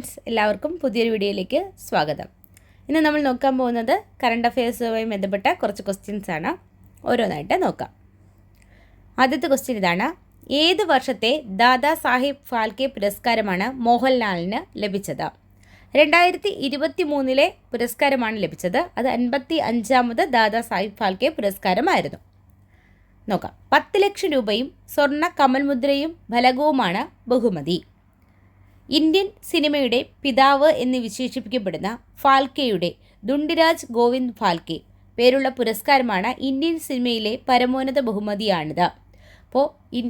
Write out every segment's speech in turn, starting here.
എല്ലാവർക്കും പുതിയൊരു വീഡിയോയിലേക്ക് സ്വാഗതം. ഇന്ന് നമ്മൾ നോക്കാൻ പോകുന്നത് കറണ്ട് അഫയേഴ്സുമായി ബന്ധപ്പെട്ട കുറച്ച് ക്വസ്റ്റ്യൻസ് ആണ്. ഓരോന്നായിട്ട് നോക്കാം. ആദ്യത്തെ ക്വസ്റ്റ്യൻ ഇതാണ് ഏത് വർഷത്തെ ദാദാ സാഹിബ് ഫാൽക്കെ പുരസ്കാരമാണ് മോഹൻലാലിന് ലഭിച്ചത്? രണ്ടായിരത്തി ഇരുപത്തി മൂന്നിലെ പുരസ്കാരമാണ് ലഭിച്ചത്. അത് അൻപത്തി അഞ്ചാമത് ദാദാ സാഹിബ് ഫാൽക്കെ പുരസ്കാരമായിരുന്നു. നോക്കാം. പത്ത് ലക്ഷം രൂപയും സ്വർണ കമൽമുദ്രയും ഫലകവുമാണ് ബഹുമതി. ഇന്ത്യൻ സിനിമയുടെ പിതാവ് എന്ന് വിശേഷിപ്പിക്കപ്പെടുന്ന ഫാൽക്കെയുടെ ദുണ്ടിരാജ് ഗോവിന്ദ് ഫാൽക്കെ. പേരുള്ള പുരസ്കാരമാണ് ഇന്ത്യൻ സിനിമയിലെ പരമോന്നത ബഹുമതിയാണിത്. അപ്പോൾ ഇൻ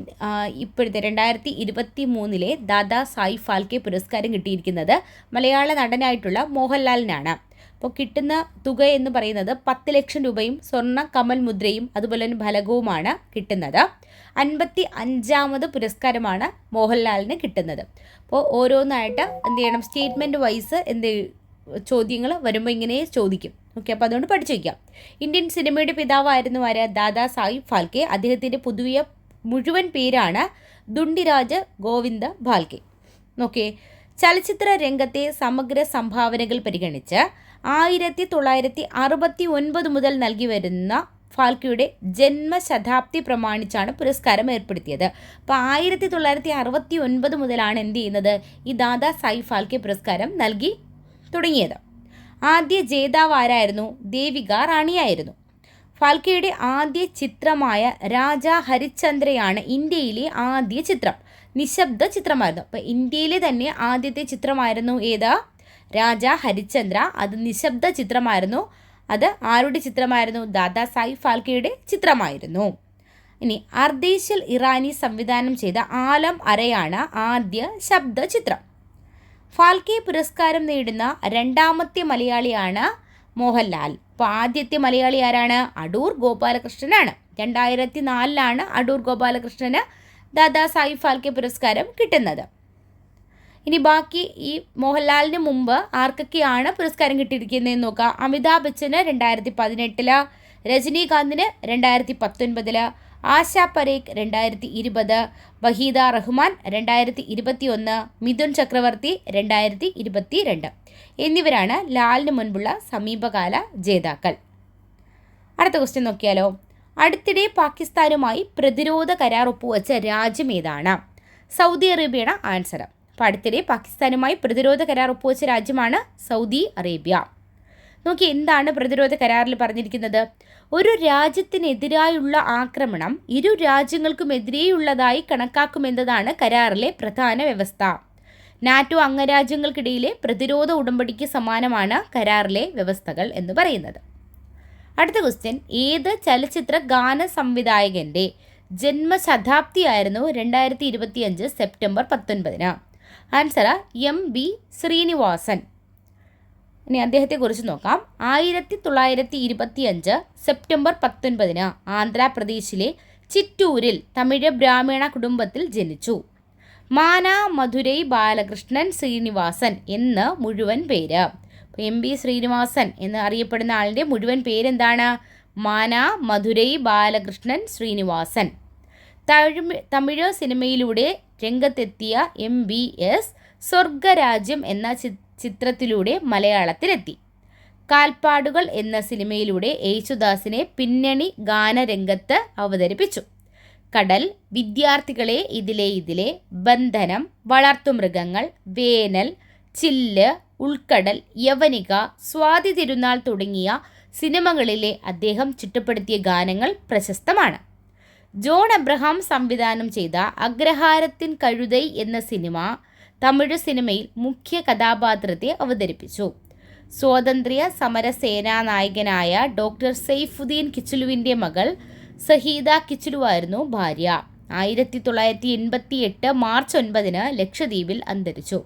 ഇപ്പോഴത്തെ രണ്ടായിരത്തി ഇരുപത്തി മൂന്നിലെ ദാദാ സായി ഫാൽക്കെ പുരസ്കാരം കിട്ടിയിരിക്കുന്നത് മലയാള നടനായിട്ടുള്ള മോഹൻലാലിനാണ്. അപ്പോൾ കിട്ടുന്ന തുക എന്ന് പറയുന്നത് പത്ത് ലക്ഷം രൂപയും സ്വർണ കമൽ മുദ്രയും അതുപോലെ തന്നെ ഫലകവുമാണ് കിട്ടുന്നത്. അൻപത്തി അഞ്ചാമത് പുരസ്കാരമാണ് മോഹൻലാലിന് കിട്ടുന്നത്. അപ്പോൾ ഓരോന്നായിട്ട് എന്ത് ചെയ്യണം? സ്റ്റേറ്റ്മെന്റ് വൈസ് എന്ത് ചോദ്യങ്ങൾ വരുമ്പോൾ ഇങ്ങനെ ചോദിക്കും. ഓക്കെ അപ്പോൾ അതുകൊണ്ട് പഠിച്ചു വയ്ക്കാം. ഇന്ത്യൻ സിനിമയുടെ പിതാവായിരുന്നു ആര്? ദാദാ സാഹിബ് ഫാൽക്കെ. അദ്ദേഹത്തിന്റെ പുതിയ മുഴുവൻ പേരാണ് ദുണ്ടിരാജ് ഗോവിന്ദ ഫാൽക്കെ. നോക്കേ ചലച്ചിത്ര രംഗത്തെ സമഗ്ര സംഭാവനകൾ പരിഗണിച്ച് ആയിരത്തി തൊള്ളായിരത്തി അറുപത്തി ഒൻപത് മുതൽ നൽകി വരുന്ന ഫാൽക്കെയുടെ ജന്മശതാബ്ദി പ്രമാണിച്ചാണ് പുരസ്കാരം ഏർപ്പെടുത്തിയത്. അപ്പോൾ ആയിരത്തി തൊള്ളായിരത്തി അറുപത്തി ഒൻപത് മുതലാണ് എന്ത് ചെയ്യുന്നത്? ഈ ദാദാ സായി ഫാൽക്കെ പുരസ്കാരം നൽകി തുടങ്ങിയത്. ആദ്യ ജേതാവ് ആരായിരുന്നു? ദേവിക റാണിയായിരുന്നു. ഫാൽക്കെയുടെ ആദ്യ ചിത്രമായ രാജ ഹരിചന്ദ്രയാണ് ഇന്ത്യയിലെ ആദ്യ ചിത്രം നിശബ്ദ ചിത്രമായിരുന്നു. അപ്പോൾ ഇന്ത്യയിലെ തന്നെ ആദ്യത്തെ ചിത്രമായിരുന്നു ഏത്? രാജ ഹരിചന്ദ്ര അത് നിശബ്ദ ചിത്രമായിരുന്നു. അത് ആരുടെ ചിത്രമായിരുന്നു? ദാദാ സാഹിബ് ഫാൽക്കെയുടെ ചിത്രമായിരുന്നു. ഇനി അർദേശൽ ഇറാനി സംവിധാനം ചെയ്ത ആലം അരയാണ് ആദ്യ ശബ്ദ ചിത്രം. ഫാൽക്കെ പുരസ്കാരം നേടുന്ന രണ്ടാമത്തെ മലയാളിയാണ് മോഹൻലാൽ. അപ്പോൾ ആദ്യത്തെ മലയാളി ആരാണ്? അടൂർ ഗോപാലകൃഷ്ണനാണ്. രണ്ടായിരത്തി നാലിലാണ് അടൂർ ഗോപാലകൃഷ്ണന് ദാദാ സാഹിബ് ഫാൽക്കെ പുരസ്കാരം കിട്ടുന്നത്. ഇനി ബാക്കി ഈ മോഹൻലാലിന് മുമ്പ് ആർക്കൊക്കെയാണ് പുരസ്കാരം കിട്ടിയിരിക്കുന്നതെന്ന് നോക്കാം. അമിതാഭ് ബച്ചന് രണ്ടായിരത്തി പതിനെട്ടിൽ രജനീകാന്തിന് രണ്ടായിരത്തി പത്തൊൻപതിൽ ആശ പരേഖ് രണ്ടായിരത്തി ഇരുപത് വഹീദ റഹ്മാൻ രണ്ടായിരത്തി ഇരുപത്തി ഒന്ന് മിഥുൻ ചക്രവർത്തി രണ്ടായിരത്തി ഇരുപത്തി രണ്ട് എന്നിവരാണ് ലാലിന് മുൻപുള്ള സമീപകാല ജേതാക്കൾ. അടുത്ത ക്വസ്റ്റ്യൻ നോക്കിയാലോ. അടുത്തിടെ പാകിസ്ഥാനുമായി പ്രതിരോധ കരാർ ഒപ്പുവെച്ച രാജ്യം ഏതാണ്? സൗദി അറേബ്യയുടെ ആൻസർ അപ്പോൾ അടുത്തിടെ പാകിസ്ഥാനുമായി പ്രതിരോധ കരാർ ഒപ്പുവെച്ച രാജ്യമാണ് സൗദി അറേബ്യ. നോക്കി എന്താണ് പ്രതിരോധ കരാറിൽ പറഞ്ഞിരിക്കുന്നത്? ഒരു രാജ്യത്തിനെതിരായുള്ള ആക്രമണം ഇരു രാജ്യങ്ങൾക്കുമെതിരെയുള്ളതായി കണക്കാക്കുമെന്നതാണ് കരാറിലെ പ്രധാന വ്യവസ്ഥ. നാറ്റോ അംഗരാജ്യങ്ങൾക്കിടയിലെ പ്രതിരോധ ഉടമ്പടിക്ക് സമാനമാണ് കരാറിലെ വ്യവസ്ഥകൾ എന്ന് പറയുന്നത്. അടുത്ത ക്വസ്റ്റ്യൻ ഏത് ചലച്ചിത്ര ഗാന സംവിധായകന്റെ ജന്മശതാബ്ദിയായിരുന്നു രണ്ടായിരത്തി ഇരുപത്തിയഞ്ച് സെപ്റ്റംബർ പത്തൊൻപതിന്? Answer M B Srinivasan. ഇനി അദ്ദേഹത്തെക്കുറിച്ച് നോക്കാം. ആയിരത്തി തൊള്ളായിരത്തി ഇരുപത്തി അഞ്ച് സെപ്റ്റംബർ പത്തൊൻപതിന് ആന്ധ്രാപ്രദേശിലെ ചിറ്റൂരിൽ തമിഴ് ബ്രാഹ്മണ കുടുംബത്തിൽ ജനിച്ചു. മാന മധുരൈ ബാലകൃഷ്ണൻ ശ്രീനിവാസൻ എന്ന് മുഴുവൻ പേര്. എം ബി ശ്രീനിവാസൻ എന്ന് അറിയപ്പെടുന്ന ആളിന്റെ മുഴുവൻ പേരെന്താണ്? മാന മധുരൈ ബാലകൃഷ്ണൻ ശ്രീനിവാസൻ. തമിഴ് തമിഴ് സിനിമയിലൂടെ രംഗത്തെത്തിയ എം ബി എസ് സ്വർഗരാജ്യം എന്ന ചിത്രത്തിലൂടെ മലയാളത്തിലെത്തി. കാൽപ്പാടുകൾ എന്ന സിനിമയിലൂടെ യേശുദാസിനെ പിന്നണി ഗാനരംഗത്ത് അവതരിപ്പിച്ചു. കടൽ വിദ്യാർത്ഥികളെ ഇതിലെ ഇതിലെ ബന്ധനം വളർത്തുമൃഗങ്ങൾ വേനൽ ചില്ല് ഉൾക്കടൽ യവനിക സ്വാതി തിരുനാൾ തുടങ്ങിയ സിനിമകളിലെ അദ്ദേഹം ചിട്ടപ്പെടുത്തിയ ഗാനങ്ങൾ പ്രശസ്തമാണ്. ജോൺ അബ്രഹാം സംവിധാനം ചെയ്ത അഗ്രഹാരത്തിൻ കഴുതൈ എന്ന സിനിമ തമിഴ് സിനിമയിൽ മുഖ്യ കഥാപാത്രത്തെ അവതരിപ്പിച്ചു. സ്വാതന്ത്ര്യ സമര സേനാനായകനായ ഡോക്ടർ സെയ്ഫുദ്ദീൻ കിച്ചുലുവിന്റെ മകൾ സഹീദ കിച്ചുലുവായിരുന്നു ഭാര്യ. ആയിരത്തി തൊള്ളായിരത്തി എൺപത്തി എട്ട് മാർച്ച് ഒൻപതിന് ലക്ഷദ്വീപിൽ അന്തരിച്ചു.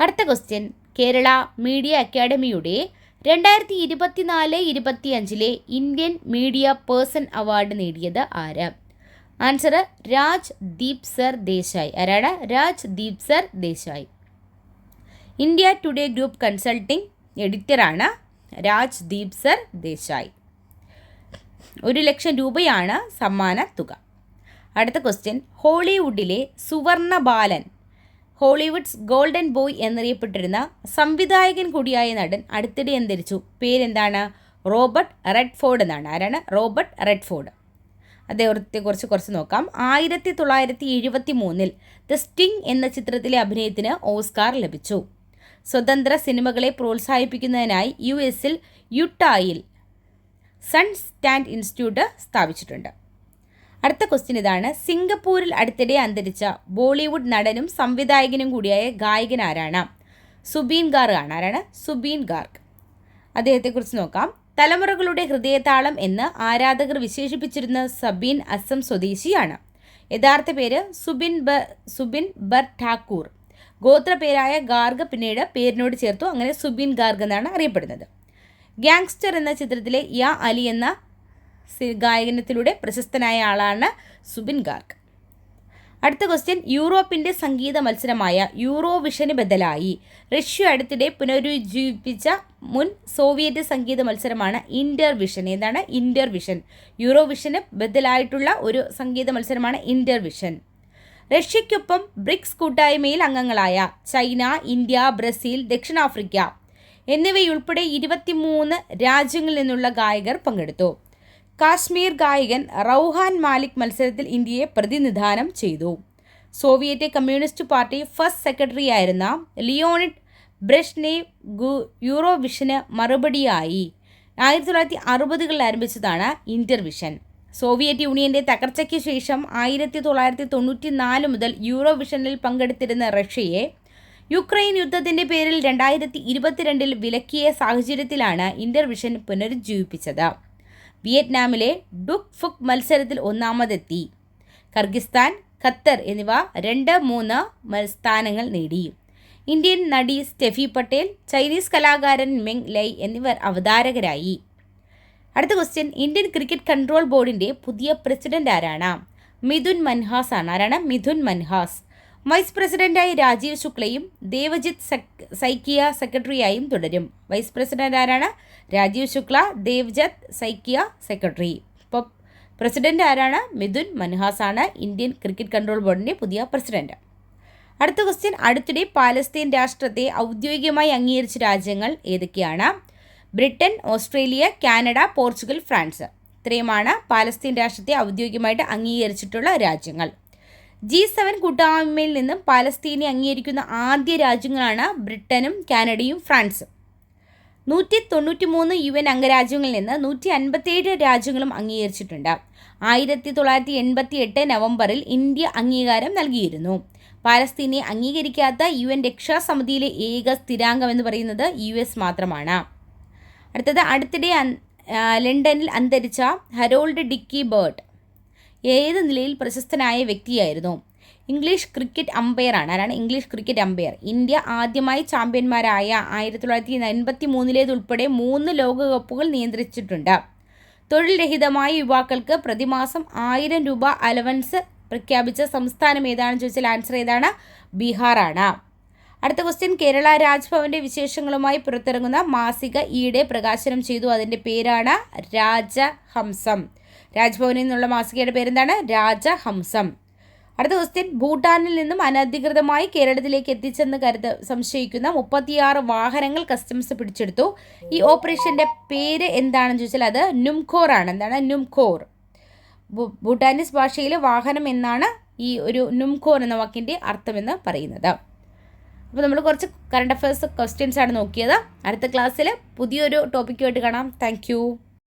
അടുത്ത ക്വസ്റ്റ്യൻ. കേരള മീഡിയ അക്കാഡമിയുടെ രണ്ടായിരത്തി ഇരുപത്തിനാല് ഇരുപത്തിയഞ്ചിലെ ഇന്ത്യൻ മീഡിയ പേഴ്സൺ അവാർഡ് നേടിയത് ആര്? Answer Rajdeep sir Desai ആരാണ് Rajdeep Sardesai India Today group consulting എഡിറ്ററാണ് Rajdeep sir Desai ഒരു ലക്ഷം രൂപയാണ് സമ്മാന തുക അടുത്ത ക്വസ്റ്റ്യൻ ഹോളിവുഡിലെ സുവർണ ബാലൻ ഹോളിവുഡ്സ് ഗോൾഡൻ ബോയ് എന്നറിയപ്പെട്ടിരുന്ന സംവിധായകൻ കൂടിയായ നടൻ അടുത്തിടെ അന്തരിച്ചു പേരെന്താണ് റോബർട്ട് റെഡ്ഫോർഡ് എന്നാണ്. ആരാണ്? റോബർട്ട് റെഡ്ഫോർഡ് അദ്ദേഹത്തെക്കുറിച്ച് കുറച്ച് നോക്കാം. ആയിരത്തി തൊള്ളായിരത്തി എഴുപത്തി മൂന്നിൽ ദ സ്റ്റിങ് എന്ന ചിത്രത്തിലെ അഭിനയത്തിന് ഓസ്കാർ ലഭിച്ചു. സ്വതന്ത്ര സിനിമകളെ പ്രോത്സാഹിപ്പിക്കുന്നതിനായി യു എസിൽ യുട്ടായിൽ സൺ സ്റ്റാൻഡ് ഇൻസ്റ്റിറ്റ്യൂട്ട് സ്ഥാപിച്ചിട്ടുണ്ട്. അടുത്ത ക്വസ്റ്റ്യൻ ഇതാണ്. സിംഗപ്പൂരിൽ അടുത്തിടെ അന്തരിച്ച ബോളിവുഡ് നടനും സംവിധായകനും കൂടിയായ ഗായകൻ ആരാണ്? സുബീൻ ഗാർഗ് ആണ്. ആരാണ്? സുബീൻ ഗാർഗ്. അദ്ദേഹത്തെക്കുറിച്ച് നോക്കാം. തലമുറകളുടെ ഹൃദയതാളം എന്ന് ആരാധകർ വിശേഷിപ്പിച്ചിരുന്ന സബീൻ അസം സ്വദേശിയാണ്. യഥാർത്ഥ പേര് സുബിൻ ബ സുബിൻ ബർ ഠാക്കൂർ. ഗോത്രപേരായ ഗാർഗ് പിന്നീട് പേരിനോട് ചേർത്തു. അങ്ങനെ സുബിൻ ഗാർഗ് എന്നാണ് അറിയപ്പെടുന്നത്. ഗ്യാങ്സ്റ്റർ എന്ന ചിത്രത്തിലെ യാ അലി എന്ന ഗായകനത്തിലൂടെ പ്രശസ്തനായ ആളാണ് സുബിൻ ഗാർഗ്. അടുത്ത ക്വസ്റ്റ്യൻ യൂറോപ്പിന്റെ സംഗീത മത്സരമായ യൂറോവിഷന് ബദലായി. റഷ്യ അടുത്തിടെ പുനരുജ്ജീവിപ്പിച്ച മുൻ സോവിയറ്റ് സംഗീത മത്സരമാണ് ഇന്റർവിഷൻ ഏതാണ് ഇന്റർവിഷൻ യൂറോവിഷന് ബദലായിട്ടുള്ള ഒരു സംഗീത മത്സരമാണ് ഇന്റർവിഷൻ റഷ്യയ്ക്കൊപ്പം ബ്രിക്സ് കൂട്ടായ്മയിൽ അംഗങ്ങളായ ചൈന ഇന്ത്യ ബ്രസീൽ ദക്ഷിണാഫ്രിക്ക എന്നിവയുൾപ്പെടെ ഇരുപത്തിമൂന്ന് രാജ്യങ്ങളിൽ നിന്നുള്ള ഗായകർ പങ്കെടുത്തു. കാശ്മീർ ഗായകൻ റൗഹാൻ മാലിക് മത്സരത്തിൽ ഇന്ത്യയെ പ്രതിനിധാനം ചെയ്തു. Soviet communist party first secretary ആയിരുന്ന ലിയോണിഡ് ബ്രഷ്നേവ് ഗു യൂറോവിഷന് മറുപടിയായി. ആയിരത്തി തൊള്ളായിരത്തി അറുപതുകളിൽ ആരംഭിച്ചതാണ് ഇന്റർവിഷൻ. സോവിയറ്റ് യൂണിയന്റെ തകർച്ചയ്ക്ക് ശേഷം ആയിരത്തി തൊള്ളായിരത്തി തൊണ്ണൂറ്റി നാല് മുതൽ യൂറോവിഷനിൽ പങ്കെടുത്തിരുന്ന റഷ്യയെ യുക്രൈൻ യുദ്ധത്തിന്റെ പേരിൽ രണ്ടായിരത്തി ഇരുപത്തിരണ്ടിൽ വിലക്കിയ സാഹചര്യത്തിലാണ് ഇന്റർവിഷൻ പുനരുജ്ജീവിപ്പിച്ചത്. വിയറ്റ്നാമിലെ ഡുക് ഫുക് മത്സരത്തിൽ ഒന്നാമതെത്തി. കർഗിസ്ഥാൻ ഖത്തർ എന്നിവ രണ്ട് മൂന്ന് സ്ഥാനങ്ങൾ നേടി. ഇന്ത്യൻ നടി സ്റ്റെഫി പട്ടേൽ ചൈനീസ് കലാകാരൻ മെങ് ലൈ എന്നിവർ അവതാരകരായി. അടുത്ത ക്വസ്റ്റ്യൻ ഇന്ത്യൻ ക്രിക്കറ്റ് കൺട്രോൾ ബോർഡിന്റെ പുതിയ പ്രസിഡന്റ് ആരാണ്? മിഥുൻ മൻഹാസ് ആണ് ആരാണ്? മിഥുൻ മൻഹാസ്. വൈസ് പ്രസിഡന്റായി രാജീവ് ശുക്ലയും ദേവജിത് സൈക്കിയ സെക്രട്ടറിയായും തുടരും. വൈസ് പ്രസിഡന്റ് ആരാണ്? രാജീവ് ശുക്ല ദേവജിത് സൈക്കിയ സെക്രട്ടറി. ഇപ്പോൾ പ്രസിഡന്റ് ആരാണ്? മിഥുൻ മൻഹാസ് ആണ് ഇന്ത്യൻ ക്രിക്കറ്റ് കൺട്രോൾ ബോർഡിന്റെ പുതിയ പ്രസിഡന്റ്. അടുത്ത ക്വസ്റ്റ്യൻ അടുത്തിടെ പാലസ്തീൻ രാഷ്ട്രത്തെ ഔദ്യോഗികമായി അംഗീകരിച്ച രാജ്യങ്ങൾ ഏതൊക്കെയാണ്? Britain Australia Canada Portugal France. ഇത്രയുമാണ് പാലസ്തീൻ രാഷ്ട്രത്തെ ഔദ്യോഗികമായിട്ട് അംഗീകരിച്ചിട്ടുള്ള രാജ്യങ്ങൾ. ജി സെവൻ കൂട്ടായ്മയിൽ നിന്നും പാലസ്തീനെ അംഗീകരിക്കുന്ന ആദ്യ രാജ്യങ്ങളാണ് ബ്രിട്ടനും കാനഡയും ഫ്രാൻസും. നൂറ്റി തൊണ്ണൂറ്റി മൂന്ന് യു എൻ അംഗരാജ്യങ്ങളിൽ നിന്ന് നൂറ്റി അൻപത്തേഴ് രാജ്യങ്ങളും അംഗീകരിച്ചിട്ടുണ്ട്. ആയിരത്തി തൊള്ളായിരത്തി എൺപത്തി എട്ട് നവംബറിൽ ഇന്ത്യ അംഗീകാരം നൽകിയിരുന്നു. പാലസ്തീനെ അംഗീകരിക്കാത്ത യു എൻ രക്ഷാസമിതിയിലെ ഏക സ്ഥിരാംഗം എന്ന് പറയുന്നത് യു എസ് മാത്രമാണ്. അടുത്തത് അടുത്തിടെ ലണ്ടനിൽ അന്തരിച്ച ഹരോൾഡ് ഡിക്കി ബേർട്ട്. ഏത് നിലയിൽ പ്രശസ്തനായ വ്യക്തിയായിരുന്നു? ഇംഗ്ലീഷ് ക്രിക്കറ്റ് അമ്പയറാണ്. ആരാണ്? English cricket umpire. ഇന്ത്യ ആദ്യമായി ചാമ്പ്യന്മാരായ ആയിരത്തി തൊള്ളായിരത്തി എൺപത്തി മൂന്നിലേതുൾപ്പെടെ മൂന്ന് ലോകകപ്പുകൾ നിയന്ത്രിച്ചിട്ടുണ്ട്. തൊഴിൽ രഹിതമായ യുവാക്കൾക്ക് പ്രതിമാസം ആയിരം രൂപ അലവൻസ് പ്രഖ്യാപിച്ച സംസ്ഥാനം ഏതാണെന്ന് ചോദിച്ചാൽ ആൻസർ ഏതാണ്? ബീഹാറാണ്. അടുത്ത ക്വസ്റ്റ്യൻ കേരള രാജ്ഭവന്റെ വിശേഷങ്ങളുമായി പുറത്തിറങ്ങുന്ന മാസിക ഈയിടെ പ്രകാശനം ചെയ്തു. അതിന്റെ പേരാണ് രാജഹംസം. രാജ്ഭവനിൽ നിന്നുള്ള മാസികയുടെ പേരെന്താണ്? രാജഹംസം. അടുത്ത ക്വസ്റ്റ്യൻ ഭൂട്ടാനിൽ നിന്നും അനധികൃതമായി കേരളത്തിലേക്ക് എത്തിച്ചെന്ന് കരുത സംശയിക്കുന്ന മുപ്പത്തിയാറ് വാഹനങ്ങൾ കസ്റ്റംസ് പിടിച്ചെടുത്തു. ഈ ഓപ്പറേഷന്റെ പേര് എന്താണെന്ന് ചോദിച്ചാൽ അത് നുംഖോർ ആണ്. എന്താണ്? നുംഖോർ. ഭൂട്ടാനീസ് ഭാഷയിൽ വാഹനം എന്നാണ് ഈ ഒരു നുംഖോർ എന്ന വാക്കിന്റെ അർത്ഥമെന്ന് പറയുന്നത്. അപ്പോൾ നമ്മൾ കുറച്ച് കറണ്ട് അഫയേഴ്സ് ക്വസ്റ്റ്യൻസ് ആണ് നോക്കിയത്. അടുത്ത ക്ലാസ്സിൽ പുതിയൊരു ടോപ്പിക്കുമായിട്ട് കാണാം. താങ്ക്